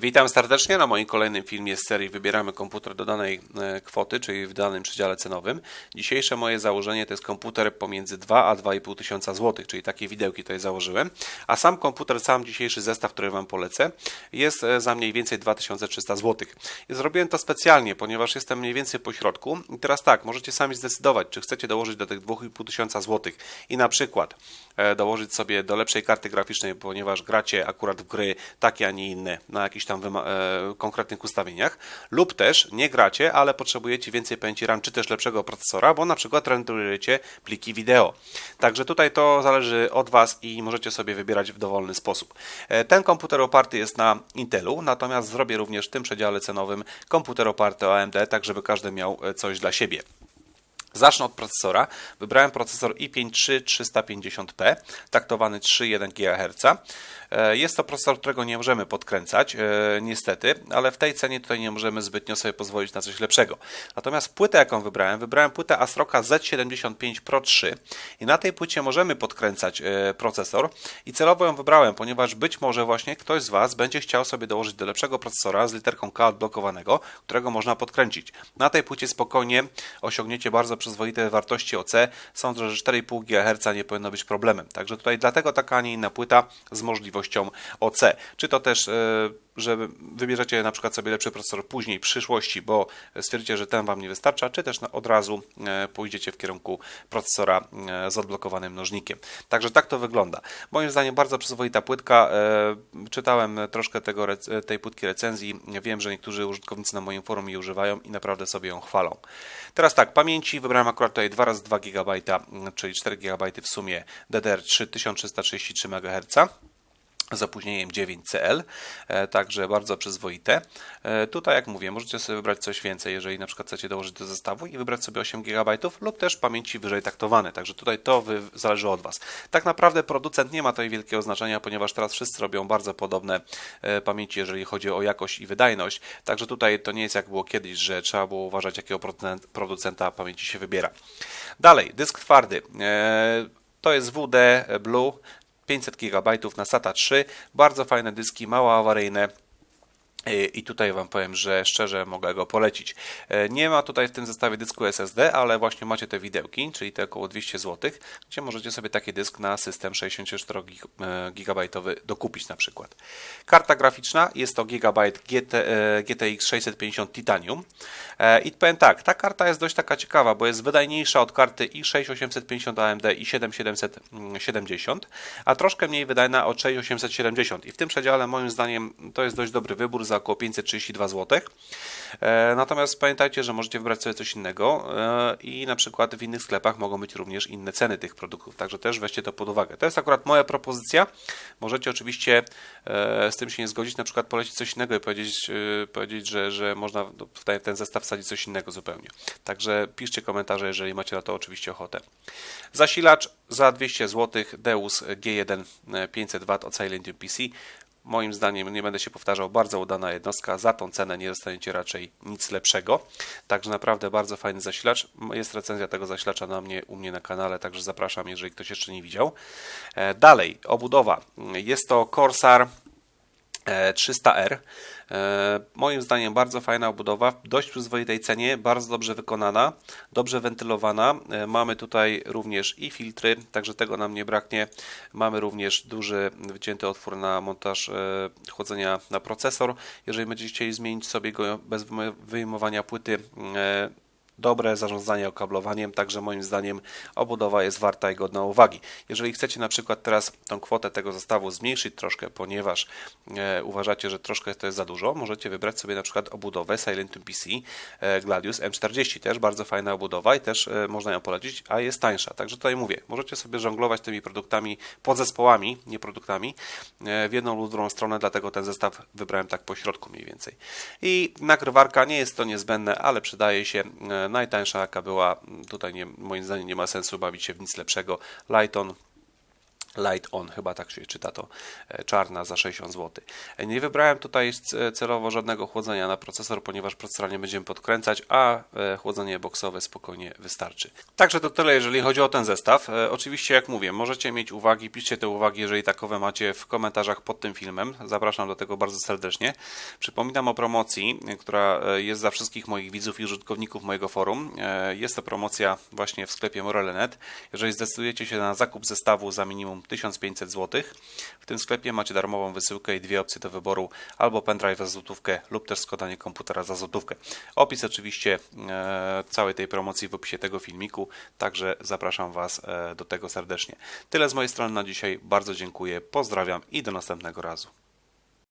Witam serdecznie na moim kolejnym filmie z serii Wybieramy komputer do danej e, kwoty, czyli w danym przedziale cenowym. Dzisiejsze moje założenie to jest komputer pomiędzy 2 a 2,5 tysiąca złotych, czyli takie widełki tutaj założyłem. A sam komputer, sam dzisiejszy zestaw, który Wam polecę, jest e, za mniej więcej 2300 złotych. Zrobiłem to specjalnie, ponieważ jestem mniej więcej po środku. I teraz tak, możecie sami zdecydować, czy chcecie dołożyć do tych 2,5 tysiąca złotych i na przykład e, dołożyć sobie do lepszej karty graficznej, ponieważ gracie akurat w gry takie, a nie inne, na jakichś tam e, konkretnych ustawieniach, lub też nie gracie, ale potrzebujecie więcej pamięci RAM, czy też lepszego procesora, bo na przykład renderujecie pliki wideo. Także tutaj to zależy od Was i możecie sobie wybierać w dowolny sposób. E, Ten komputer oparty jest na Intelu, natomiast zrobię również w tym przedziale cenowym komputer oparty o AMD, tak żeby każdy miał e, coś dla siebie. Zacznę od procesora. Wybrałem procesor i5 3350P, taktowany 3,1 GHz. E, Jest to procesor, którego nie możemy podkręcać, e, niestety, ale w tej cenie tutaj nie możemy zbytnio sobie pozwolić na coś lepszego. Natomiast płytę, jaką wybrałem, wybrałem płytę Astroka Z75 Pro 3 i na tej płycie możemy podkręcać e, procesor i celowo ją wybrałem, ponieważ być może właśnie ktoś z Was będzie chciał sobie dołożyć do lepszego procesora z literką K odblokowanego, którego można podkręcić. Na tej płycie spokojnie osiągniecie bardzo przyzwoite wartości OC. Sądzę, że 4,5 GHz nie powinno być problemem. Także tutaj dlatego taka, a nie inna płyta z możliwością OC. Czy to też, e, że wybierzecie na przykład sobie lepszy procesor później, w przyszłości, bo stwierdzicie, że ten Wam nie wystarcza, czy też od razu e, pójdziecie w kierunku procesora e, z odblokowanym mnożnikiem. Także tak to wygląda. Moim zdaniem bardzo przyzwoita płytka. E, Czytałem troszkę tego, tej płytki recenzji. Wiem, że niektórzy użytkownicy na moim forum jej używają i naprawdę sobie ją chwalą. Teraz tak, pamięci wybrałem akurat tutaj 2 razy 2 GB, czyli 4 GB w sumie DDR3 1333 MHz z opóźnieniem 9CL, e, także bardzo przyzwoite. E, Tutaj, jak mówię, możecie sobie wybrać coś więcej, jeżeli na przykład chcecie dołożyć do zestawu i wybrać sobie 8 GB lub też pamięci wyżej taktowane, także tutaj to zależy od Was. Tak naprawdę producent nie ma tutaj wielkiego znaczenia, ponieważ teraz wszyscy robią bardzo podobne e, pamięci, jeżeli chodzi o jakość i wydajność, także tutaj to nie jest jak było kiedyś, że trzeba było uważać, jakiego producent- producenta pamięci się wybiera. Dalej, dysk twardy. To jest WD Blue 500 GB na SATA 3. Bardzo fajne dyski, mało awaryjne. I tutaj Wam powiem, że szczerze mogę go polecić. E, Nie ma tutaj w tym zestawie dysku SSD, ale właśnie macie te widełki, czyli te około 200 zł, gdzie możecie sobie taki dysk na system 64 GB dokupić na przykład. Karta graficzna jest to Gigabyte GT, e, GTX 650 Titanium. E, I powiem tak, ta karta jest dość taka ciekawa, bo jest wydajniejsza od karty i6 850 AMD i 7770, a troszkę mniej wydajna od 6870. I w tym przedziale moim zdaniem to jest dość dobry wybór za około 532 zł. E, Natomiast pamiętajcie, że możecie wybrać sobie coś innego e, i na przykład w innych sklepach mogą być również inne ceny tych produktów, także też weźcie to pod uwagę. To jest akurat moja propozycja. Możecie oczywiście e, z tym się nie zgodzić, na przykład polecić coś innego i powiedzieć, powiedzieć że, że można w ten- zestaw wsadzić coś innego zupełnie. Także piszcie komentarze, jeżeli macie na to oczywiście ochotę. Zasilacz za 200 zł Deus G1 e, 500W od Silent PC. Moim zdaniem, nie będę się powtarzał, bardzo udana jednostka. Za tą cenę nie dostaniecie raczej nic lepszego. Także naprawdę bardzo fajny zasilacz. Jest recenzja tego zasilacza na mnie, u mnie na kanale, także zapraszam, jeżeli ktoś jeszcze nie widział. E, Dalej, obudowa. Jest to Corsair 300R. E, Moim zdaniem bardzo fajna obudowa, w dość przyzwoitej cenie, bardzo dobrze wykonana, dobrze wentylowana. E, Mamy tutaj również i filtry, także tego nam nie braknie. Mamy również duży wycięty otwór na montaż e, chłodzenia na procesor. Jeżeli będziecie chcieli zmienić sobie go bez wyjmo- wyjmowania płyty, e, dobre zarządzanie okablowaniem, także moim zdaniem obudowa jest warta i godna uwagi. Jeżeli chcecie na przykład teraz tą kwotę tego zestawu zmniejszyć troszkę, ponieważ e, uważacie, że troszkę to jest za dużo, możecie wybrać sobie na przykład obudowę Silent PC e, Gladius M40, też bardzo fajna obudowa i też e, można ją polecić, a jest tańsza. Także tutaj mówię, możecie sobie żonglować tymi produktami, podzespołami, nie produktami, e, w jedną lub drugą stronę, dlatego ten zestaw wybrałem tak po środku mniej więcej. I nagrywarka nie jest to niezbędne, ale przydaje się. E, Najtańsza jaka była, tutaj nie, moim zdaniem nie ma sensu bawić się w nic lepszego. Lighton Light On, chyba tak się czyta to, e, czarna za 60 zł. E, Nie wybrałem tutaj c- celowo żadnego chłodzenia na procesor, ponieważ procesor nie będziemy podkręcać, a e, chłodzenie boksowe spokojnie wystarczy. Także to tyle, jeżeli chodzi o ten zestaw. E, Oczywiście, jak mówię, możecie mieć uwagi, piszcie te uwagi, jeżeli takowe macie w komentarzach pod tym filmem. Zapraszam do tego bardzo serdecznie. Przypominam o promocji, e, która e, jest za wszystkich moich widzów i użytkowników mojego forum. E, Jest to promocja właśnie w sklepie Morele.net. Jeżeli zdecydujecie się na zakup zestawu za minimum 1500 zł, w tym sklepie macie darmową wysyłkę i dwie opcje do wyboru, albo pendrive za złotówkę lub też składanie komputera za złotówkę. Opis oczywiście e, całej tej promocji w opisie tego filmiku, także zapraszam Was e, do tego serdecznie. Tyle z mojej strony na dzisiaj, bardzo dziękuję, pozdrawiam i do następnego razu.